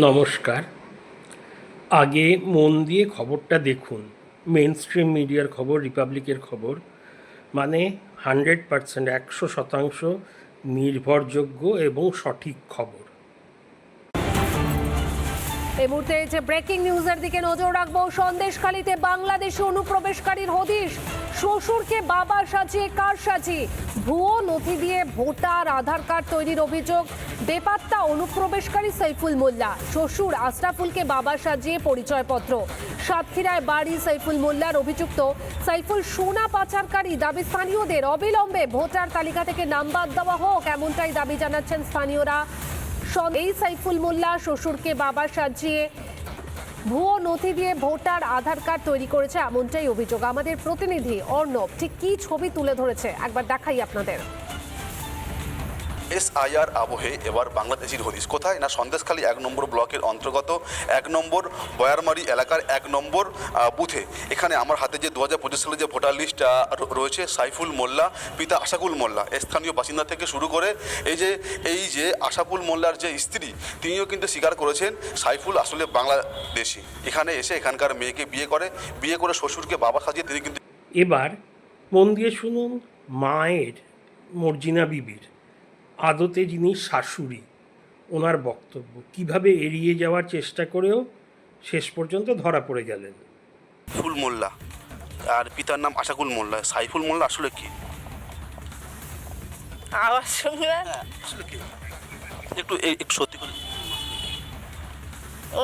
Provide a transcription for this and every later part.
নমস্কার। আগে মন দিয়ে খবরটা দেখুন। মেন স্ট্রিম মিডিয়ার খবর রিপাবলিকের খবর। মানে হান্ড্রেড পারসেন্ট একশো শতাংশ নির্ভরযোগ্য এবং সঠিক খবর। এই মুহূর্তে যে ব্রেকিং নিউজের দিকে নজর রাখব, সন্দেশখালীতে বাংলাদেশি অনুপ্রবেশকারীর হদিশ। শ্বশুরকে বাবা সাজিয়ে কার সাজিয়ে ভুয়ো নথি দিয়ে ভোটার, আধার কার্ড তৈরির অভিযোগ। বেপাত্তা অনুপ্রবেশকারী সাইফুল মোল্লা। শ্বশুর আশরাফুলকে বাবা সাজিয়ে পরিচয়পত্র। সাতক্ষীরায় বাড়ি সাইফুল মোল্লার অভিযুক্ত। সাইফুল সোনা পাচারকারী দাবি স্থানীয়দের। অবিলম্বে ভোটার তালিকা থেকে নাম বাদ দেওয়া হোক, এমনটাই দাবি জানাচ্ছেন স্থানীয়রা। এই সাইফুল মোল্লা শ্বশুরকে বাবা সাজিয়ে ভুয়ো নথি দিয়ে ভোটার আধার কার্ড তৈরি করেছে এমনটাই অভিযোগ। আমাদের প্রতিনিধি অর্ণব, ঠিক কি ছবি তুলে ধরেছে? একবার দেখাই আপনাদের। এসআইআর আবহে এবার বাংলাদেশির হদিস কোথায়? না, সন্দেশখালী এক নম্বর ব্লকের অন্তর্গত, এক নম্বর বয়ারমারি এলাকার এক নম্বর বুথে। এখানে আমার হাতে যে দু হাজার পঁচিশ সালে যে ভোটার লিস্ট রয়েছে, সাইফুল মোল্লা, পিতা আশাকুল মোল্লা। স্থানীয় বাসিন্দা থেকে শুরু করে এই যে এই যে আশাকুল মোল্লার যে স্ত্রী, তিনিও কিন্তু স্বীকার করেছেন সাইফুল আসলে বাংলাদেশি। এখানে এসে এখানকার মেয়েকে বিয়ে করে বিয়ে করে শ্বশুরকে বাবা সাজিয়ে তিনি কিন্তু এবার মন দিয়ে শুনুন মায়ের মর্জিনা বিবির। আদতে যিনি শাশুড়ি ওনার বক্তব্য কীভাবে এড়িয়ে যাওয়ার চেষ্টা করেও শেষ পর্যন্ত ধরা পড়ে গেলেন। ফুল মোল্লা আর পিতার নাম আশাকুল মোল্লা সাইফুল মোল্লা আসলে কি? আওয়াজ শুনবেন আসলে কি? একটু একটু সত্যি করে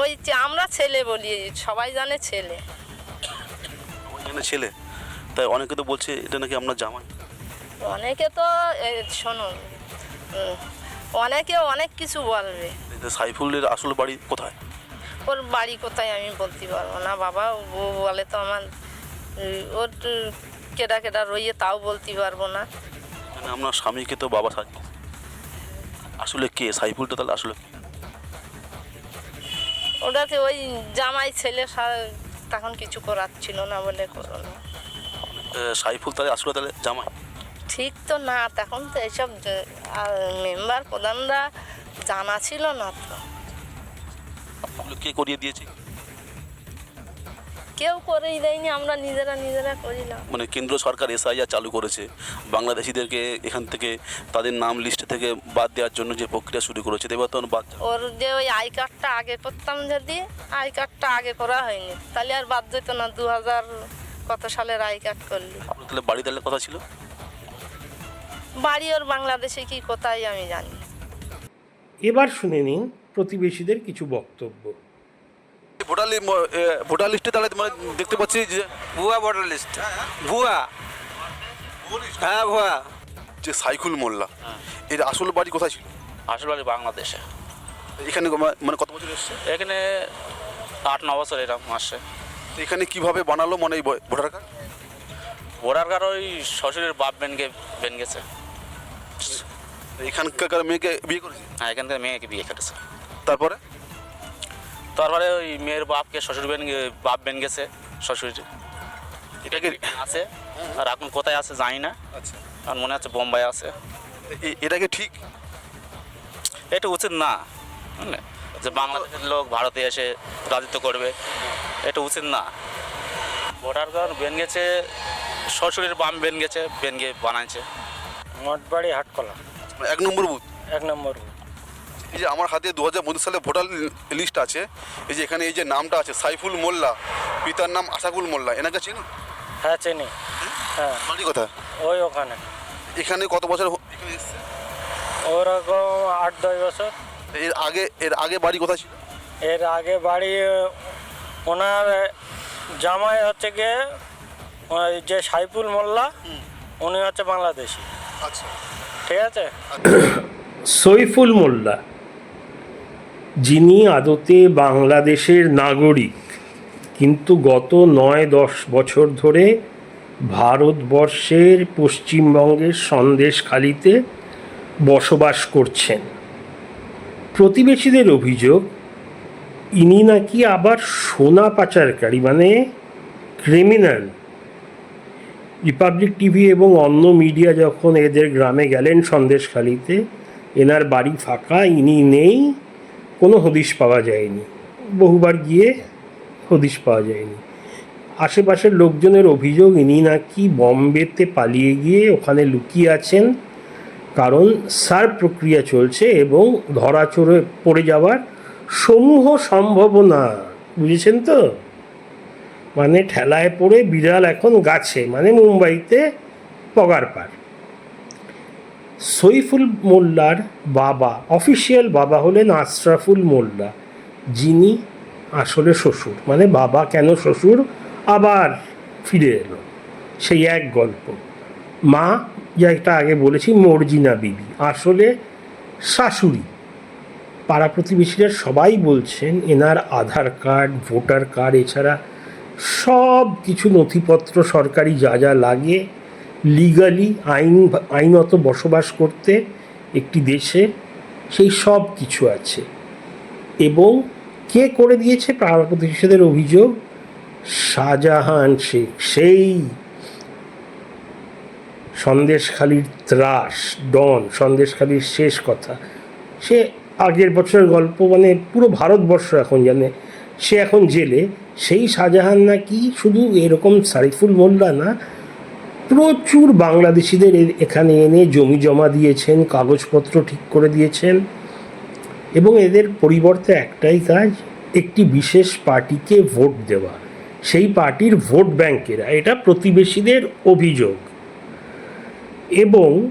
ওই যে আমরা ছেলে বলি সবাই জানে ছেলে। ওইখানে ছেলে? তাই অনেকে তো বলছে এটা নাকি আমরা জামাই। অনেকে তো উম, অনেকে অনেক কিছু বলবে। সাইফুলের আসল বাড়ি কোথায়? ওর বাড়ি কোথায় আমি বলতে পারব না। বাবা ও বলে তো আমার ওর কেডা কেডা রইয়ে তাও বলতে পারব না। মানে আপনার স্বামীকে তো বাবা সাজিয়ে আসলে কে? সাইফুলটা তাহলে আসলে? ওটাতে ওই জামাই ছেলে তখন কিছু করার ছিল না বলে করো না। সাইফুল তাহলে আসলে তাহলে জামাই? ঠিক তো না তখন তো এইসব মেম্বার প্রধানরা জানা ছিল না তো। কে করিয়ে দিয়েছে? কেউ করেই দেয়নি আমরা নিজেরা নিজেরা করিলাম মানে কেন্দ্র সরকার এসআইআর চালু করেছে বাংলাদেশিদেরকে এখান থেকে তাদের নাম লিস্ট থেকে বাদ দেওয়ার জন্য যে প্রক্রিয়া শুরু করেছে এবার তো বাদ ওর যে ওই আই কার্ডটা আগে করতাম যদি আই কার্ডটা আগে করা হয়নি তাহলে আর বাদ যেত না দু হাজার কত সালের আই কার্ড করলি। তাহলে বাড়ি তাহলে কথা ছিল? বাড়ি ওর বাংলাদেশে কি কোথায় আমি জানি এবার শুনে নিন প্রতিবেশীদের কিছু বক্তব্য। ভোটার লি- ম- এ, ভোটার লিস্টে তাহলে মানে দেখতে পাচ্ছি যে ভুয়া ভোটার লিস্ট। ভুয়া। হ্যাঁ ভুয়া। যে সাইকুল মোল্লা এর আসল বাড়ি কোথায় ছিল? আসল বাড়ি বাংলাদেশে। এখানে মানে কত বছর এসছে? এখানে আট ন বছর এরকম আসছে। তো এখানে কীভাবে বানালো মানে ভোটার কার্ড? ভোটার কার্ড ওই শ্বশুরের বাপ বেনকে বেন গেছে এখানকার মেয়েকে বিয়ে করেছে? হ্যাঁ এখান থেকে মেয়েকে বিয়ে করেছে। তারপরে? তারপরে ওই মেয়ের বাপকে শ্বশুর বেন বাপ বেন গেছে শ্বশুর এটাকে আছে? আর এখন কোথায় আছে জানি না। আচ্ছা। আর মনে হচ্ছে বোম্বাই আছে। এ- এটাকে ঠিক? এটা উচিত না যে বাংলাদেশের লোক ভারতে এসে রাজত্ব করবে এটা উচিত না। ভোটার কার্ড বেন গেছে শ্বশুরের বাম বেন গেছে বেন গিয়ে বানাইছে। মঠবাড়ি হাটকলা। এক নম্বর বুথ এক নম্বর বুথ এই যে আমার হাতে দু হাজার পঁচিশ সালে ভোটার লিস্ট আছে। এই যে এখানে এই যে নামটা আছে সাইফুল মোল্লা। পিতার নাম আশাকুল মোল্লা। এনাকে চিনি? হ্যাঁ চিনি। হ্যাঁ। বাড়ি কোথায়? ওই ওখানে। এখানে কত বছর এখানে এসছে? ওরকম আট দশ বছর। এর আগে এর আগে বাড়ি কোথায় ছিল? এর আগে বাড়ি ওনার জামাই হচ্ছে গিয়ে যে সাইফুল মোল্লা উনি হচ্ছে বাংলাদেশি। ঠিক আছে? সৈফুল মোল্লা, যিনি আদতে বাংলাদেশের নাগরিক, কিন্তু গত নয় দশ বছর ধরে ভারতবর্ষের পশ্চিমবঙ্গের সন্দেশখালিতে বসবাস করছেন। প্রতিবেশীদের অভিযোগ, ইনি নাকি আবার সোনা পাচারকারী মানে ক্রিমিনাল রিপাবলিক টিভি এবং অন্য মিডিয়া যখন এদের গ্রামে গেলেন সন্দেশখালিতে, এনার বাড়ি ফাঁকা, ইনি নেই, কোনো হদিশ পাওয়া যায়নি। বহুবার গিয়ে হদিশ পাওয়া যায়নি। আশেপাশের লোকজনের অভিযোগ, ইনি নাকি বম্বেতে পালিয়ে গিয়ে ওখানে লুকিয়ে আছেন, কারণ সার প্রক্রিয়া চলছে এবং ধরা চড়ে পড়ে যাওয়ার সমূহ সম্ভাবনা, বুঝেছেন তো? মানে ঠেলায় পড়ে বিড়াল এখন গাছে মানে মুম্বাইতে পগার পার। সইফুল মোল্লার বাবা, অফিসিয়াল বাবা হলেন আশরাফুল মোল্লা, যিনি আসলে শ্বশুর মানে বাবা কেন শ্বশুর? আবার ফিরে এলো। সেই এক গল্প। মা যেটা আগে বলেছি, মর্জিনা বিবি, আসলে শাশুড়ি। পাড়া প্রতিবেশীরা সবাই বলছেন, এনার আধার কার্ড, ভোটার কার্ড, এছাড়া সব কিছু নথিপত্র সরকারি যা যা লাগে লিগালি আইন, আইনত বসবাস করতে একটি দেশে, সেই সব কিছু আছে। এবং কে করে দিয়েছে পাড়া প্রতিবেশীদের অভিযোগ? শাহজাহান শেখ। সেই সন্দেশখালির ত্রাস, ডন, সন্দেশখালির শেষ কথা। সে আগের বছরের গল্প মানে পুরো ভারতবর্ষ এখন জানে। সে এখন জেলে। সেই শাহজাহান নাকি শুধু এরকম সারিফুল মোল্লা না, প্রচুর বাংলাদেশিদের এখানে এনে জমি জমা দিয়েছেন, কাগজপত্র ঠিক করে দিয়েছেন। এবং এদের পরিবর্তে একটাই কাজ, একটি বিশেষ পার্টিকে ভোট দেওয়া। সেই পার্টির ভোট ব্যাংকেরা, এটা প্রতিবেশীদের অভিযোগ। এবং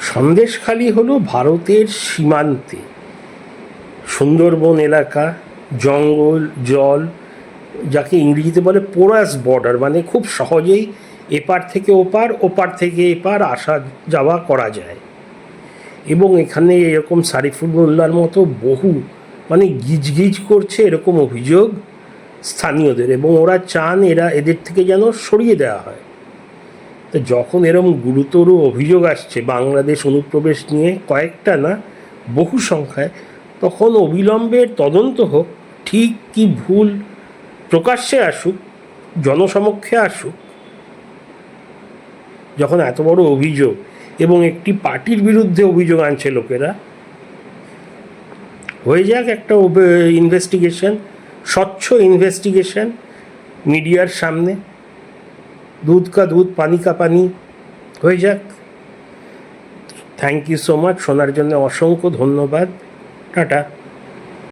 সন্দেশখালি হলো ভারতের সীমান্তে। সুন্দরবন এলাকা, জঙ্গল, জল, যাকে ইংরেজিতে বলে পোরাস বর্ডার মানে খুব সহজেই এপার থেকে ওপার ওপার থেকে এপার আসা যাওয়া করা যায়। এবং এখানে এরকম সারিফুল মোল্লার মতো বহু মানে গিজগিজ করছে এরকম অভিযোগ স্থানীয়দের এবং ওরা চান এরা এদের থেকে যেন সরিয়ে দেওয়া হয়। তো যখন এরকম গুরুতর অভিযোগ আসছে, বাংলাদেশ অনুপ্রবেশ নিয়ে কয়েকটা না, বহু সংখ্যায় তখন অবিলম্বের তদন্ত হোক, ঠিক কি ভুল প্রকাশ্যে আসুক, জনসমক্ষে আসুক। যখন এত বড় অভিযোগ এবং একটি পার্টির বিরুদ্ধে অভিযোগ আনছে লোকেরা, হয়ে যাক একটা ইনভেস্টিগেশন স্বচ্ছ ইনভেস্টিগেশন মিডিয়ার সামনে। দুধ কা দুধ, পানি কা পানি, হয়ে যাক। থ্যাংক ইউ সো মাচ শোনার জন্য অসংখ্য ধন্যবাদ। টাটা।